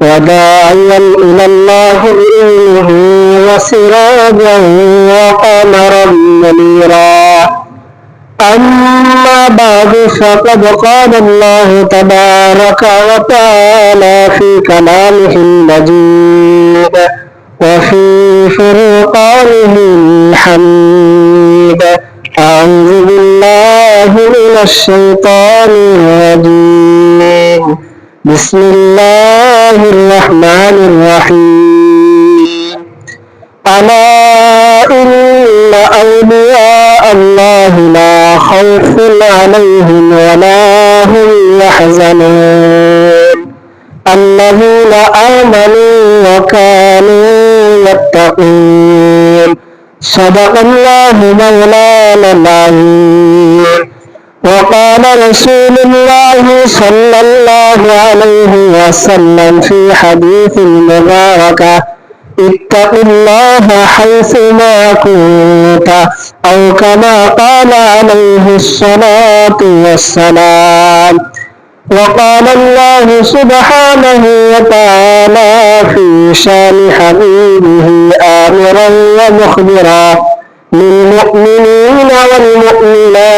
وداعيا إلى الله بإذنه وسراجا وقمرا منيرا. أما بعد فقد قال الله تبارك وتعالى في كلامه المجيد وفي فرقانه الحميد. أعوذ بالله من الشيطان الرجيم. بسم الله الرحمن الرحيم ألا إن أولياء الله لا خوف عليهم ولا هم يحزنون الذين آمنوا وكانوا يتقون صدق الله مولانا العظيم وقال رسول الله صلى الله عليه وسلم في حديث المباركة اتق الله حيثما كنت أو كما قال عليه الصلاة والسلام. وقال الله سبحانه وتعالى في شان حبيبه آمرا ومخبرا للمؤمنين والمؤمنات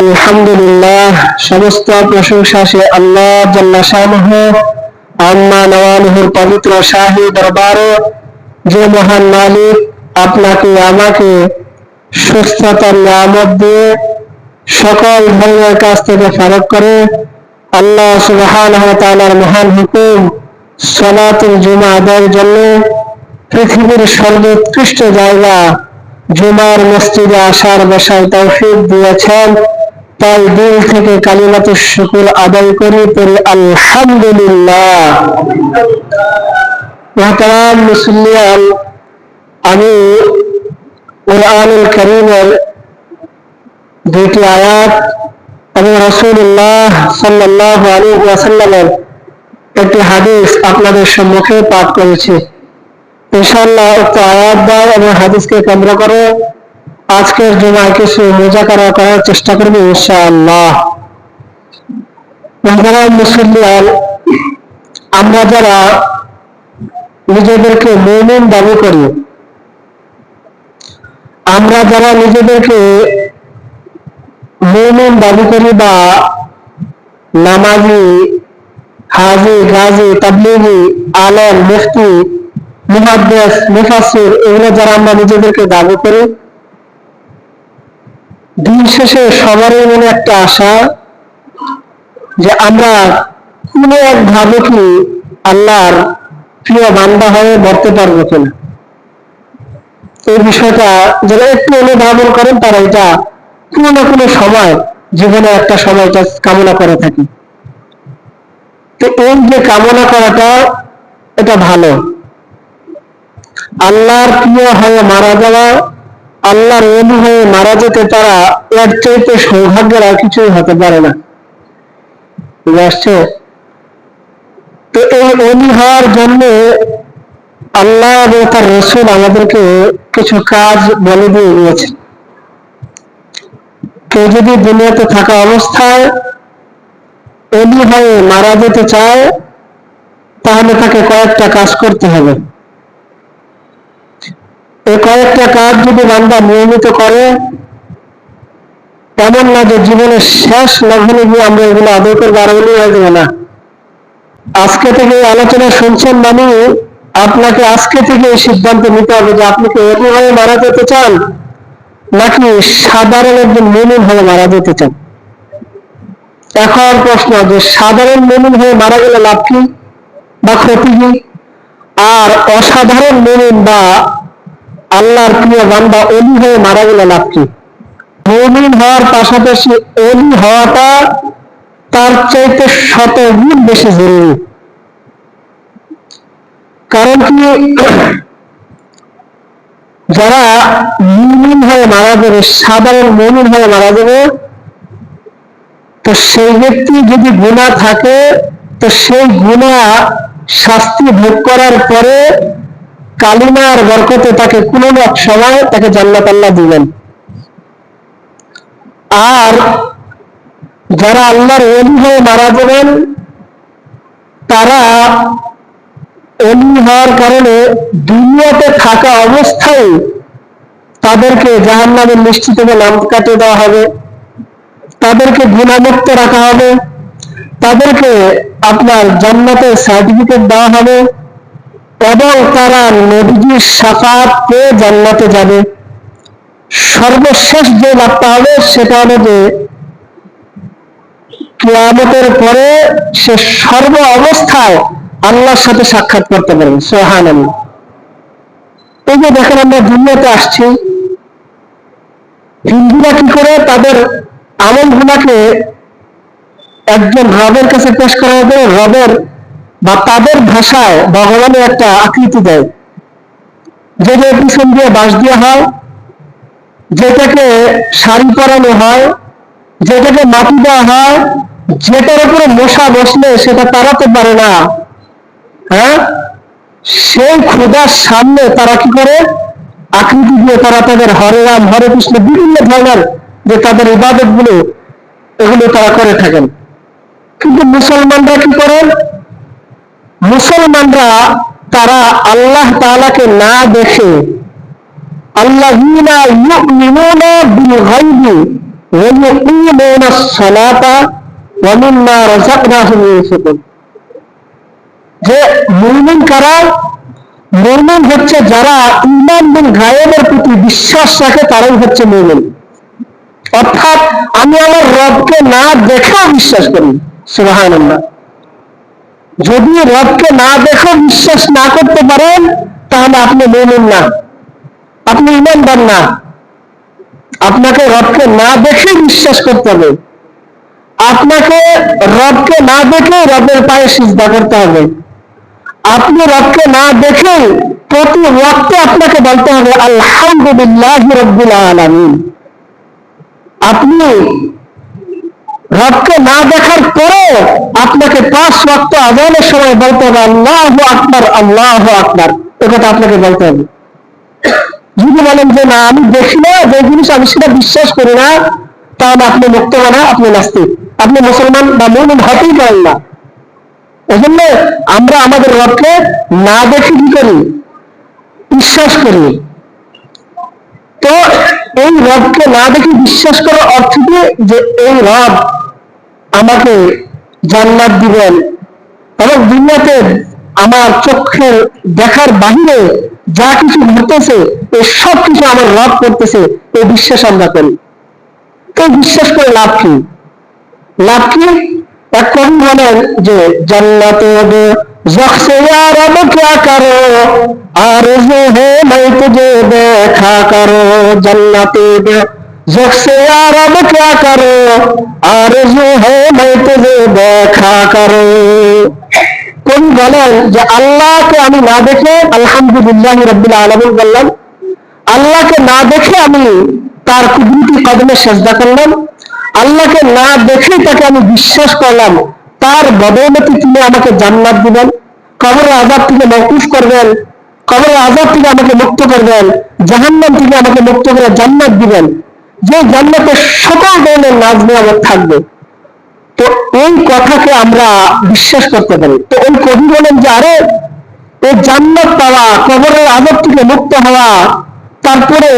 আলহামদুলিল্লাহ। সমস্ত প্রশংসা সে আল্লাহ জাল্লা আম্মা নওয়ানুহুর পবিত্র শাহী দরবারে। যে মহান মালিক আপনাকে, আমাকে সুস্থতার নিয়ামত দিয়ে সকল ধর্মের কাছ থেকে ফারক করে আল্লাহ তাআলার মহান হুকুম, সলাতুল জুমা আদায়ের জন্য পৃথিবীর সর্বোৎকৃষ্ট জায়গা, জুমার মসজিদে আসার বসার তৌফিক দিয়েছেন, তাই দিল থেকে কালিমাত শুকুর আদায় করি, পড়ি আলহামদুলিল্লাহ। মহতারাম মুসলিয়ান আমি কোরআনুল করিমের দুইটি আয়াত এবং রসুল্লাহ সাল্লাহ আলী ওয়াসাল্লামের একটি হাদিস আপনাদের সম্মুখে পাঠ করেছি। ইনশাল্লাহ উক্ত আয়াত এবং হাদিসকে আজকের কিছু মোজাকারা করার চেষ্টা করব ইনশাআল্লাহ। আমরা যারা নিজেদেরকে মৌমিন দাবি করি, আমরা যারা নিজেদেরকে মৌমিন দাবি করি বা নামাজি, হাজি, গাজী, তাবলিগি, আলম, মুফতি মুহাদ্দেস মুফাসির এগুলো যারা আমরা নিজেদেরকে দাবি করি, দিন শেষে সবারই মনে একটা আশা যে আমরা কোনো এক ভাবে কি আল্লাহর প্রিয় বান্দা হয়ে মরতে পারব কিনা। এই বিষয়টা যারা একটু অনুধাবন করেন, তারা এটা কোনো না কোনো সময়, জীবনে একটা সময় কামনা করে থাকি। তো এই যে কামনা করাটা, এটা ভালো। আল্লাহর প্রিয় হয়ে মারা যাওয়া, আল্লাহর অলি হয়ে মারা যেতে তারা এর চাইতে সৌভাগ্যের আর কিছুই হতে পারে না। আসছে? তো এই অলি হওয়ার জন্য আল্লাহ এবং তার রসুল আমাদেরকে কিছু কাজ বলে দিয়ে গিয়েছে কেউ যদি দুনিয়াতে থাকা অবস্থায় অলি হয়ে মারা যেতে চায়, তাহলে তাকে কয়েকটা কাজ করতে হবে। কয়েকটা কাজ যদি বান্দা নিয়মিত করে তেমন না যে জীবনের শেষ লগ্নে গিয়ে আমরা এগুলো আদৌ করব, আর অলি হয়ে যাবে না। আজকে থেকে আলোচনা শুনছেন মানে আপনাকে আজকে থেকে এই সিদ্ধান্ত নিতে হবে যে আপনি কি হয়ে মারা যেতে চান, নাকি সাধারণ একজন মুমিন হয়ে মারা যেতে চান? এখন প্রশ্ন যে সাধারণ মুমিন হয়ে মারা গেলে লাভ কি বা ক্ষতি কি? আর অসাধারণ মুমিন বা আল্লাহর প্রিয় বান্দা অলি হয়ে মারা গেলে লাভ মুমিন হওয়ার পাশাপাশি অলি হওয়াটা তার চাইতে শত গুণ বেশি জরুরি। কারণ কি? যারা মুমিন হয়ে মারা যাবে, সাধারণ মুমিন হয়ে মারা যাবে, তো সেই ব্যক্তি যদি গুণা থাকে, তো সেই গুণা শাস্তি ভোগ করার পরে কালিমার বরকতে তাকে কোনো এক সময় তাকে জান্নাত আল্লাহ দিবেন। আর যারা আল্লাহর অলি হয়ে মারা যাবেন, তারা অলি হওয়ার কারণে দুনিয়াতে থাকা অবস্থায় তাদেরকে জাহান নামের থেকে নাম কাটিয়ে দেওয়া হবে। তাদেরকে গুণামুক্ত রাখা হবে। তাদেরকে আপনার জান্নাতের সার্টিফিকেট দেওয়া হবে। এবং তারা নদীজির সাফাত পেয়ে জান্নাতে যাবে। সর্বশেষ যে লাভটা হবে সেটা হলো যে, কিয়ামতের পরে সে সর্ব অবস্থায় আল্লাহর সাথে সাক্ষাৎ করতে পারবে সোহান এই যে দেখেন আমরা দুনিয়াতে আসছি, হিন্দুরা কি করে তাদের আমল গুলাকে একজন রবের কাছে পেশ করা হবে রবের বা তাদের ভাষায় ভগবানের একটা আকৃতি দেয়। যেটা পিছন দিয়ে বাঁশ দেওয়া হয়, যেটাকে শাড়ি পরানো হয়, যেটাকে মাটি দেওয়া হয়, যেটার উপরে মশা বসলে সেটা তাড়াতে পারে না। হ্যাঁ? সেই খোদার সামনে তারা কি করে? আকৃতি দিয়ে তারা তাদের হরে রাম, হরে কৃষ্ণ, বিভিন্ন ধরনের যে তাদের ইবাদতগুলো এগুলো তারা করে থাকেন। কিন্তু মুসলমানরা কি করেন? মুসলমানরা তারা আল্লাহ তাআলাকে না দেখে যে মুমিন কারা? মুমিন হচ্ছে যারা ইমান বিল গায়েবের প্রতি বিশ্বাস রাখে, তারাই হচ্ছে মুমিন। অর্থাৎ আমি আমার রবকে না দেখেও বিশ্বাস করি, সুবহানাল্লাহ। যদি রবকে না দেখেও বিশ্বাস না করতে পারেন তাহলে আপনি মুমিন না। আপনি ইমানদার না। আপনাকে রবকে না দেখে বিশ্বাস করতে হবে। আপনাকে রবকে না দেখে রবের পায়ে সিজদা করতে হবে। আপনি রবকে না দেখে প্রতি ওয়াক্তে আপনাকে বলতে হবে, আলহামদুলিল্লাহ রব্বুল আলামিন। আপনি রবকে না দেখার পরে আপনাকে পাঁচ ওয়াক্ত আজানের সময় বলতে হবে, আল্লাহ আকবার আল্লাহ আকবার। এ কথা আপনাকে বলতে হবে। যদি বলেন যে, না, আমি দেখি না, যে জিনিস আমি সেটা বিশ্বাস করি না, তাহলে আপনি মুক্ত না আপনি নাস্তিক। আপনি মুসলমান বা মুমিন হতেই পারেন না। এজন্য আমরা আমাদের রবকে না দেখে কি করি? বিশ্বাস করি। তো এই রবকে না দেখে বিশ্বাস করার অর্থ কি? যে এই রব আমাকে জান্নাত দিবেন এবং দুনিয়াতে আমার চোখের দেখার বাহিরে যা কিছু ঘটতেছে, এই সব কিছু আমার রব করতেছে, এই বিশ্বাস আমরা করি। তো বিশ্বাস করে লাভ কি? লাভ কি? এক কবি বলেন যে জান্নাতে जख्से यार अब क्या करो आरज़ू है मैं तुझे देखा करो जन्नती दे जख्से यार अब क्या करो आरज़ू है मैं तुझे देखा करो কবি বলেন যে আল্লাহকে আমি না দেখে আলহামদুলিল্লাহ রব্বুল আলমিন বললাম আল্লাহকে না দেখে আমি তার কুদরতি কদমে সেজদা করলাম আল্লাহকে না দেখে তাকে আমি বিশ্বাস করলাম তার বদৌলতি তিনি আমাকে জান্নাত দিবেন। কবরের আজাব থেকে মকুফ করবেন। কবরের আজাব থেকে আমাকে মুক্ত করবেন। জাহান্নাম থেকে আমাকে মুক্ত করে জান্নাত দিবেন। যে জান্নাতে সকল ধরনের নাজ নিয়ামত থাকবে। তো এই কথাকে আমরা বিশ্বাস করতে পারি। তো ওই কবি বলেন যে, আরে, এই জান্নাত পাওয়া, কবরের আদর থেকে মুক্ত হওয়া, তারপরে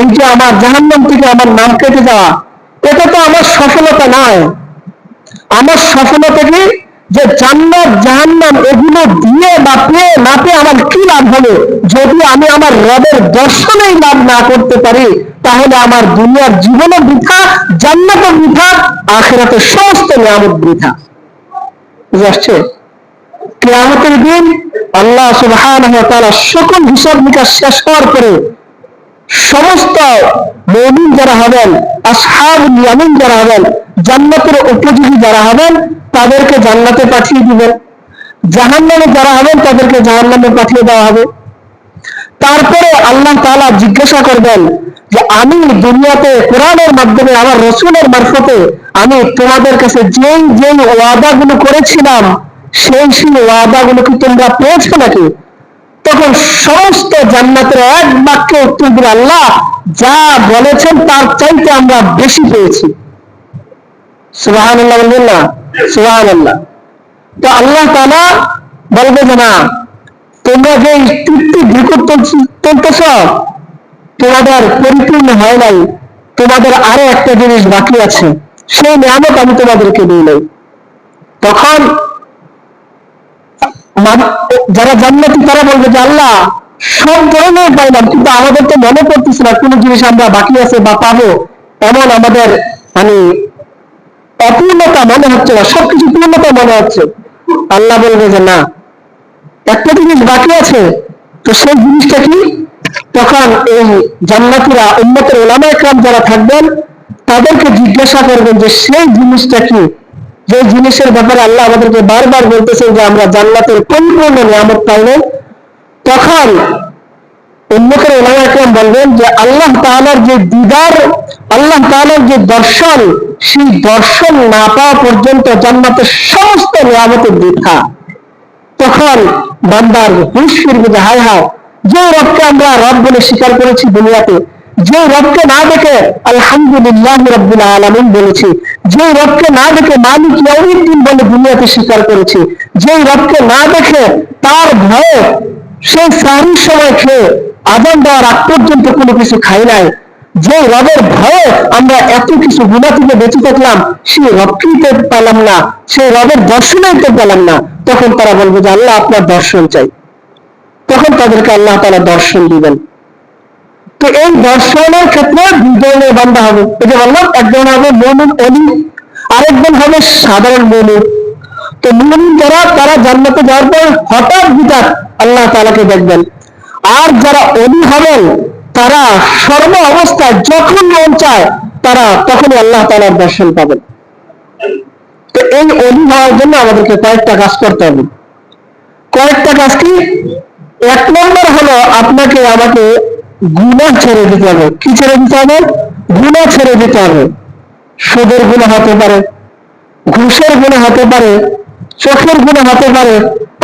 এই যে আমার জাহান্নাম থেকে আমার নাম কেটে যাওয়া, এটা তো আমার সফলতা নয়। আমার সফলতা কি যে জান্নাত, জাহান্নাম এগুলো দিয়ে বা পেয়ে না পেয়ে আমার কি লাভ হবে? যদি আমি আমার রবের দর্শনেই লাভ না করতে পারি, তাহলে আমার দুনিয়ার জীবনও বৃথা, জান্নাতও বৃথা আখেরাতে সমস্ত নিয়ামত বৃথা। বুঝে আসছে? কেয়ামতের দিন আল্লাহ সুবহানাহু ওয়া সকল হিসাব নিকাশ শেষ হওয়ার পরে সমস্ত মমিন যারা হবেন আসহাব ইয়ামিন যারা হবেন জান্নাতের উপযোগী যারা হবেন, তাদেরকে জান্নাতে পাঠিয়ে দিবেন। জাহান্নামে যারা হবেন, তাদেরকে জাহান্নামে পাঠিয়ে দেওয়া হবে। তারপরে আল্লাহ তালা জিজ্ঞাসা করবেন যে, আমি দুনিয়াতে কোরআনের মাধ্যমে, আমার রসুলের মারফতে, আমি তোমাদের কাছে যেই যেই ওয়াদাগুলো করেছিলাম, সেই সেই ওয়াদাগুলো কি তোমরা পেয়েছ নাকি? তখন সমস্ত জান্নাতের এক বাক্যে উত্তর দিল আল্লাহ, যা বলেছেন, তার চাইতে আমরা বেশি পেয়েছি। সুবাহান আল্লাহ বলবেন না? সুবাহান আল্লাহ তো আল্লাহ তালা বলবে যে না তোমরা যে তৃপ্তি ঢুকুর তুলতেছ তোমাদের পরিপূর্ণ হয় নাই। তোমাদের আরও একটা জিনিস বাকি আছে। সেই নিয়ামত আমি তোমাদেরকে দিই নাই। তখন যারা জান্নাতি তারা বলবে যে আল্লাহ সব ধরনের পাইলাম কিন্তু আমাদের তো মনে পড়তেছে না কোনো জিনিস আমরা বাকি আছে বা পাবো। এমন আমাদের মানে অপূর্ণতা মনে হচ্ছে না, সবকিছু পূর্ণতা মনে হচ্ছে। আল্লাহ বলবে যে, না, একটা জিনিস বাকি আছে, তো সেই জিনিসটা কি? তখন এই জান্নাতিরা উন্নতের ওলামা একরাম যারা থাকবেন, তাদেরকে জিজ্ঞাসা করবেন যে, সেই জিনিসটা কি? যে জিনিসের ব্যাপারে আল্লাহ আমাদেরকে বারবার বলতেছেন যে, আমরা জান্নাতের পরিপূর্ণ নিয়ামত পাইলেন তখন উন্মুখের ওলামাম বলবেন যে আল্লাহ তালার যে দিদার, আল্লাহ তালার যে দর্শন, সেই দর্শন না পাওয়া পর্যন্ত জান্নাতের সমস্ত নিয়ামতের বৃথা। তখন বান্দার হুশ ফিরবে যে হায় হায়, যে রবকে আমরা রব বলে স্বীকার করেছি দুনিয়াতে, যে রবকে না দেখে আলহামদুলিল্লাহ রব্বুল আলমিন বলেছি, যে রবকে না দেখে মালিক ইয়াউদ্দিন বলে দুনিয়াতে স্বীকার করেছি, যে রবকে না দেখে তার ভয়ে সেই সারির সময় খেয়ে আজান দেওয়ার আগ পর্যন্ত কোনো কিছু খাই নাই। যে রবের ভয়ে আমরা এত কিছু গুণা থেকে বেঁচে থাকলাম, সেই রবকেই তো পেলাম না? সেই রবের দর্শনই তো পেলাম না। তখন তারা বলবে যে, আল্লাহ আপনার দর্শন চাই। তখন তাদেরকে আল্লাহ তারা দর্শন দিবেন। তো এই দর্শনের ক্ষেত্রে দুই ধরনের বান্ধা হবে। এই যে বললাম একজন হবে মনুর অলি, আরেকজন হবে সাধারণ মনুর তো মুমিন যারা, তারা জান্নাতে যাওয়ার পর হঠাৎ বিকাশ আল্লাহ তালাকে দেখবেন। আর যারা অলি হবেন তারা সর্ব অবস্থায় যখন মন চায়, তারা তখনই আল্লাহ তালার দর্শন পাবেন। তো এই অলি হওয়ার জন্য আমাদেরকে কয়েকটা কাজ করতে হবে। কয়েকটা কাজ কি? এক নম্বর হলো আপনাকে আমাকে গুণা ছেড়ে দিতে হবে। কি ছেড়ে দিতে হবে? গুণা ছেড়ে দিতে হবে। সুদের গুণা হতে পারে, ঘুষের গুণা হতে পারে, চোখের গুণা হতে পারে,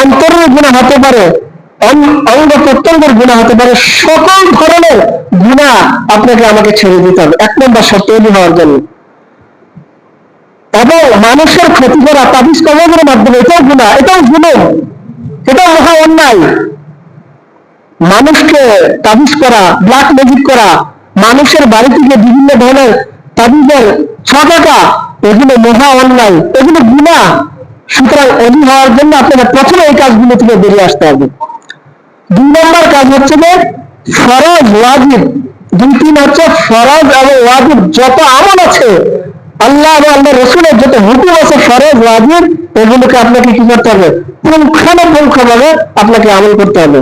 অন্তরের গুণা হতে পারে অঙ্গ প্রত্যঙ্গের গুণা হতে পারে। সকল ধরনের গুণা আপনাকে আমাকে ছেড়ে দিতে হবে। এক নম্বর শর্ত হওয়ার জন্য। এবং মানুষের ক্ষতি করা, তাবিজ কবরের মাধ্যমে, এটাও গুণা এটাও জুলুম, এটাও মহা অন্যায়। মানুষকে তাবিজ করা, ব্ল্যাক ম্যাজিক করা, মানুষের বাড়ি থেকে বিভিন্ন ধরনের তাবিজের ছটাকা এগুলো মহা অন্যায়, এগুলো গুণা সুতরাং অলি হওয়ার জন্য আপনাদের প্রথমে এই কাজগুলো থেকে বেরিয়ে আসতে হবে। দুই নম্বর কাজ হচ্ছে যে ফরজ, ওয়াজিব। দুই তিন হচ্ছে ফরজ এবং ওয়াজিব। যত আমল আছে, আল্লাহ এবং আল্লাহ রসুলের যত হুকুম আছে, ফরজ, ওয়াজিব, এগুলোকে আপনাকে কি করতে হবে? পুঙ্খানুপুঙ্খ ভাবে আপনাকে আমল করতে হবে।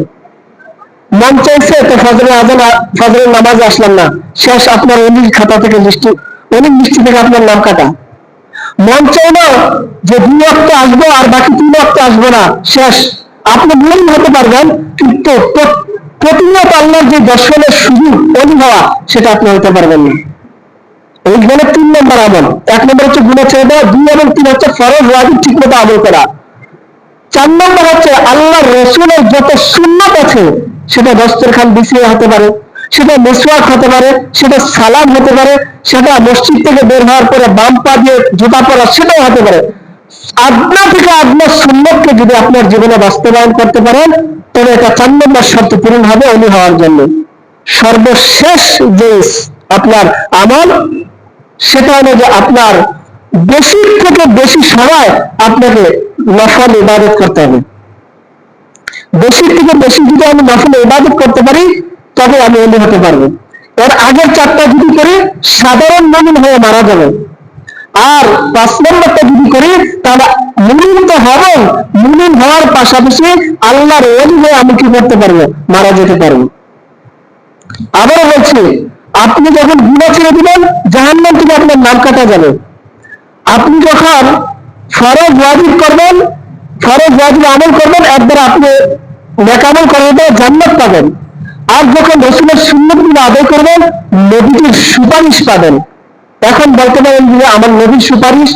মন চাইছে তো ফজরের আজান, ফজরের নামাজে আসলাম না। শেষ আপনার অলির খাতা থেকে লিস্টি অনেক লিস্টি থেকে আপনার নাম কাটা। মন চাইল যে দুই অক্ট আসব আর বাকি তিন অক্ট আসব না। শেষ। আপনি মূল হতে পারবেন, কিন্তু প্র- প্রতিনিয়ত আল্লাহর যে দর্শনের সুযোগ অলি সেটা আপনি হতে পারবেন না। এই গেলে তিন নম্বর আমল। এক নম্বর হচ্ছে গুণে ছেড়ে দেওয়া দুই এবং তিন হচ্ছে ফরজ ওয়াজিব ঠিক মতো আমল করা। চার নম্বর হচ্ছে আল্লাহ রসুলের যত সুন্নত আছে, সেটা দস্তরখান বিছিয়ে হতে পারে, সেটা মেসওয়াক হতে পারে, সেটা সালাম হতে পারে, সেটা মসজিদ থেকে বের হওয়ার পরে বাম পা দিয়ে জুতা পরা, সেটাও হতে পারে। আপনা থেকে আপনার সুন্নতকে যদি আপনার জীবনে বাস্তবায়ন করতে পারেন, তবে এটা চার নম্বর শর্ত পূরণ হবে উনি হওয়ার জন্য। সর্বশেষ যে আপনার আমল, সেটা হলো যে আপনার বেশি থেকে বেশি সময় আপনাকে নফল ইবাদত করতে হবে। বেশি থেকে বেশি যদি আমি নফল ইবাদত করতে পারি, তবে আমি অলি হতে পারব। এর আগের চারটা যদি করে, সাধারণ মমিন হয়ে মারা যাবে। আর পাঁচ নম্বরটা যদি করি, তাহলে মুমিন তো হব মুমিন হওয়ার পাশাপাশি আল্লাহর হয়ে আমি কি করতে পারব? মারা যেতে পারব। আবারও বলছি, আপনি যখন গুণা ছেড়ে দিবেন, জাহান্নাম থেকে আপনার নাম কাটা যাবে। আপনি যখন ফরজ ওয়াজিব করবেন, ফরজ ওয়াজিব আমল করবেন, একবার আপনি নেকামল করবেন দ্বারা জান্নাত পাবেন। আর যখন রসুলের সুন্নতগুলো আদায় করবেন, নবীজির সুপারিশ পাবেন। এখন বলতে পারেন যে আমার নবীর সুপারিশ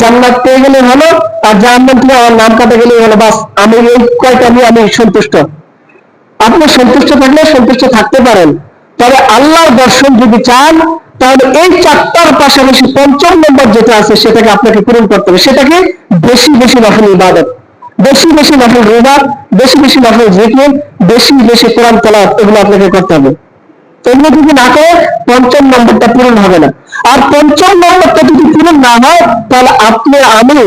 জান্নাত পেয়ে গেলে হলো আর জাহান্নাম থেকে আমার নাম কাটা গেলে হলো বাস, আমি এই কয়টা নিয়ে আমি সন্তুষ্ট? আপনি সন্তুষ্ট থাকলে সন্তুষ্ট থাকতে পারেন। তবে আল্লাহর দর্শন যদি চান, তাহলে এই চারটার পাশাপাশি পঞ্চম নম্বর যেটা আছে, সেটাকে আপনাকে পূরণ করতে হবে। সেটাকে বেশি বেশি নফল ইবাদত, বেশি বেশি নফল রোজা, বেশি বেশি নফল জিকির, বেশি বেশি কোরআন তেলাওয়াত, এগুলো আপনাকে করতে হবে। এগুলো যদি না করে, পঞ্চম নম্বরটা পূরণ হবে না। আর পঞ্চম নম্বরটা যদি পূরণ না হয়, তাহলে আপনি আমি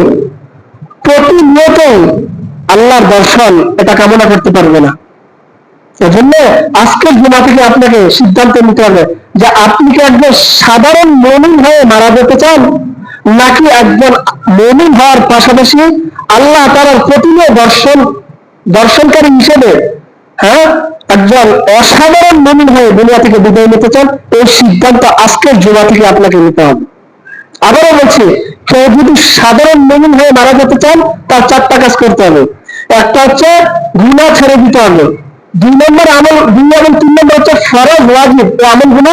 প্রতিনিয়ত আল্লাহর দর্শন এটা কামনা করতে পারবে না। এজন্য আজকের থেকে আপনাকে সিদ্ধান্ত নিতে হবে যে আপনি কি একজন সাধারণ মমিন হয়ে মারা যেতে চান, নাকি একজন মমিন হওয়ার পাশাপাশি আল্লাহ তার প্রতিনিয়ত দর্শন, দর্শনকারী হিসেবে হ্যাঁ একজন অসাধারণ মমিন হয়ে দুনিয়া থেকে বিদায় নিতে চান, এই সিদ্ধান্ত আজকের জুমা থেকে আপনাকে নিতে হবে। আবারও বলছি, কেউ যদি সাধারণ মমিন হয়ে মারা যেতে চান, তার চারটা কাজ করতে হবে। একটা হচ্ছে গুণা ছেড়ে দিতে হবে। দুই নম্বর আমল, দুই এবং তিন নম্বর হচ্ছে ফরজ, ওয়াজিব। এই আমলগুলো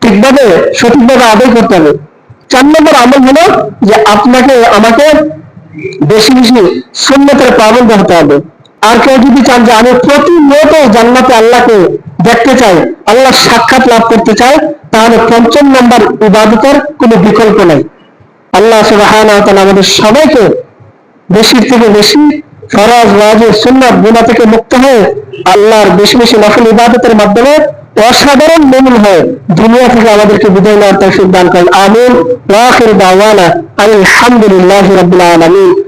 ঠিকভাবে, সঠিকভাবে আদায় করতে হবে। চার নম্বর আমল হলো যে আপনাকে, আমাকে বেশি বেশি সুন্নতের পাবন্দ হতে হবে। আর কেউ যদি চান যে আমি প্রতিনিয়ত জান্নাতে আল্লাহকে দেখতে চাই, আল্লাহ সাক্ষাৎ লাভ করতে চাই, তাহলে পঞ্চম নম্বর ইবাদতের কোনো বিকল্প নাই। আল্লাহ সুবহানাহু আমাদের সবাইকে বেশি থেকে বেশি ফরজ, ওয়াজিব, সুন্নাত, গুনাহ থেকে মুক্ত হয়ে আল্লাহর বেশি বেশি নফল ইবাদতের মাধ্যমে অসাধারণ মুমিন হয়ে দুনিয়া থেকে আমাদেরকে বিদায় নেওয়ার তৌফিক দান করেন। আমিন। ওয়া আখির দাওয়ানা